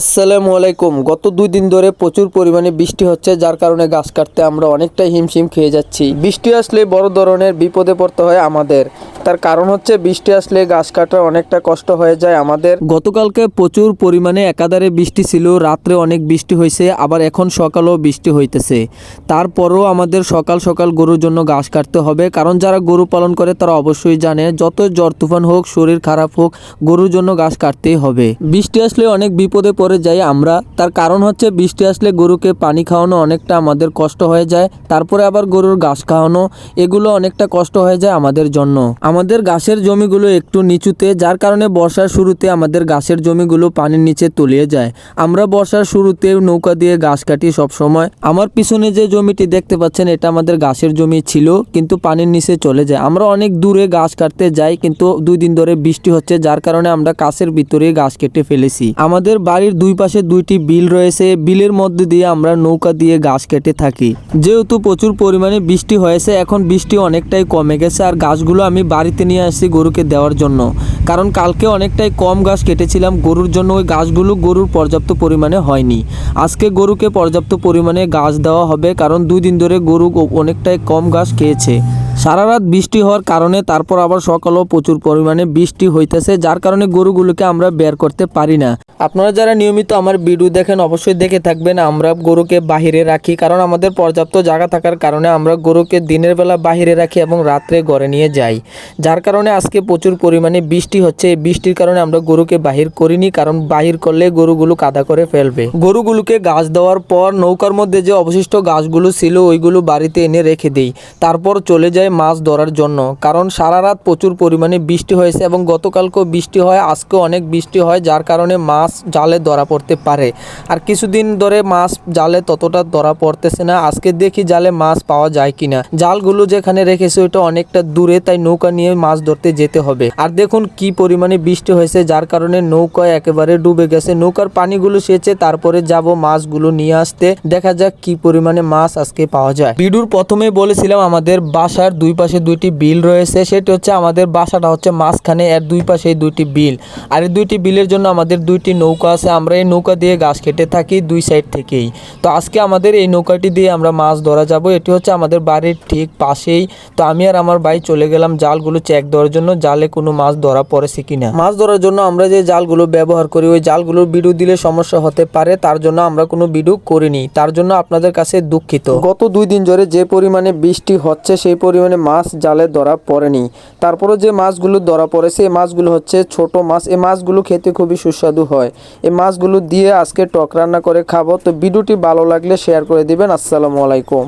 আসসালামু আলাইকুম। গত দুই দিন ধরে প্রচুর পরিমাণে বৃষ্টি হচ্ছে, যার কারণে গাছ কাটতে আমরা অনেকটাই হিমশিম খেয়ে যাচ্ছি। বৃষ্টি আসলে বড় ধরনের বিপদে পড়তে হয় আমাদের। তার কারণ হচ্ছে বৃষ্টি আসলে গাছ কাটা অনেকটা কষ্ট হয়ে যায় আমাদের। গতকালকে প্রচুর পরিমাণে একাধারে বৃষ্টি ছিল, রাত্রে অনেক বৃষ্টি হয়েছে, আবার এখন সকালেও বৃষ্টি হইতেছে। তারপরও আমাদের সকাল সকাল গরুর জন্য ঘাস কাটতে হবে, কারণ যারা গরু পালন করে তারা অবশ্যই জানে, যত জ্বর তুফান হোক, শরীর খারাপ হোক, গরুর জন্য ঘাস কাটতেই হবে। বৃষ্টি আসলে অনেক বিপদে পড়ে যাই আমরা। তার কারণ হচ্ছে বৃষ্টি আসলে গরুকে পানি খাওয়ানো অনেকটা আমাদের কষ্ট হয়ে যায়। তারপরে আবার গরুর ঘাস খাওয়ানো, এগুলো অনেকটা কষ্ট হয়ে যায় আমাদের জন্য। আমাদের ঘাসের জমিগুলো একটু নিচুতে, যার কারণে বর্ষার শুরুতে আমাদের ঘাসের জমিগুলো পানির নিচে তলিয়ে যায়। আমরা বর্ষার শুরুতে নৌকা দিয়ে ঘাস কাটি সব সময় আমার পিছনে যে জমিটি দেখতে পাচ্ছেন, এটা আমাদের ঘাসের জমি ছিল, কিন্তু পানির নিচে চলে যায়। আমরা অনেক দূরে ঘাস কাটতে যাই, কিন্তু দুই দিন ধরে বৃষ্টি হচ্ছে, যার কারণে আমরা কাছের ভিতরে ঘাস কেটে ফেলেছি। আমাদের বাড়ির দুই পাশে দুইটি বিল রয়েছে। বিলের মধ্যে দিয়ে আমরা নৌকা দিয়ে গাছ কেটে থাকি। যেহেতু প্রচুর পরিমাণে বৃষ্টি হয়েছে, এখন বৃষ্টি অনেকটাই কমে গেছে আর গাছগুলো আমি বাড়িতে নিয়ে আসছি গরুকে দেওয়ার জন্য। কারণ কালকে অনেকটাই কম গাছ কেটেছিলাম, গরুর জন্য ওই গাছগুলো গরুর পর্যাপ্ত পরিমাণে হয়নি। আজকে গরুকে পর্যাপ্ত পরিমাণে গাছ দেওয়া হবে, কারণ দুই দিন ধরে গরু অনেকটাই কম গাছ খেয়েছে। সারা রাত বৃষ্টি হওয়ার কারণে তারপর আবার সকালেও প্রচুর পরিমাণে বৃষ্টি হইতেছে, যার কারণে গরুগুলোকে আমরা বের করতে পারি না। আপনারা যারা নিয়মিত আমার ভিডিও দেখেন অবশ্যই দেখে থাকবেন, আমরা গরুকে বাহিরে রাখি, কারণ আমাদের পর্যাপ্ত জায়গা থাকার কারণে আমরা গরুকে দিনের বেলা বাহিরে রাখি এবং রাত্রে ঘরে নিয়ে যাই। যার কারণে আজকে প্রচুর পরিমাণে বৃষ্টি হচ্ছে, এই বৃষ্টির কারণে আমরা গরুকে বাহির করিনি, কারণ বাহির করলে গরুগুলো কাদা করে ফেলবে। গরুগুলোকে গাছ দেওয়ার পর নৌকার মধ্যে যে অবশিষ্ট গাছগুলো ছিল, ওইগুলো বাড়িতে এনে রেখে দিই। তারপর চলে যায় মাছ ধরার জন্য, কারণ সারা রাত প্রচুর পরিমাণে বৃষ্টি হয়েছে এবং গতকালকেও বৃষ্টি হয়, আজকেও অনেক বৃষ্টি হয়, যার কারণে মাছ জালে ধরা পড়তে পারে। আর কিছুদিন ধরে মাছ জালে ততটা ধরা পড়তেছে না, আজকে দেখি জালে মাছ পাওয়া যায় কিনা। জালগুলো যেখানে রেখেছে ওইটা অনেকটা দূরে, তাই নৌকা নিয়ে মাছ ধরতে যেতে হবে। আর দেখুন কি পরিমাণে বৃষ্টি হয়েছে, যার কারণে নৌকা একেবারে ডুবে গেছে। নৌকার পানিগুলো সেচে তারপরে যাব মাছগুলো নিয়ে আসতে। দেখা যাক কি পরিমাণে মাছ আজকে পাওয়া যায়। ভিডিওর প্রথমে বলেছিলাম, আমাদের বাসার দুই পাশে দুইটি বিল রয়েছে, সেটি হচ্ছে আমাদের বাসাটা হচ্ছে মাঝখানে, এর দুই পাশে দুইটি বিল। আর এই দুইটি বিলের জন্য আমাদের দুইটি নৌকা আছে, আমরা এই নৌকা দিয়ে গাছ কেটে থাকি দুই সাইড থেকেই। তো আজকে আমাদের এই নৌকাটি দিয়ে আমরা মাছ ধরা যাব, এটি হচ্ছে আমাদের বাড়ির ঠিক পাশেই। তো আমি আর আমার ভাই চলে গেলাম জালগুলো চেক দেওয়ার জন্য, জালে কোনো মাছ ধরা পড়েছে কিনা। মাছ ধরার জন্য আমরা যে জালগুলো ব্যবহার করি, ওই জালগুলোর বিডু দিলে সমস্যা হতে পারে, তার জন্য আমরা কোনো বিডু করিনি। তার জন্য আপনাদের কাছে দুঃখিত। গত দুই দিন ধরে যে পরিমাণে বৃষ্টি হচ্ছে, সেই পরিমাণে মাছ জালে ধরা পড়েনি। তারপরে যে মাছগুলো ধরা পড়েছে এই মাছগুলো হচ্ছে ছোট মাছ। এই মাছগুলো খেতে খুবই সুস্বাদু হয়। এই মাছগুলো দিয়ে আজকে টক রান্না করে খাব। তো ভিডিওটি ভালো লাগলে শেয়ার করে দিবেন। আসসালামু আলাইকুম।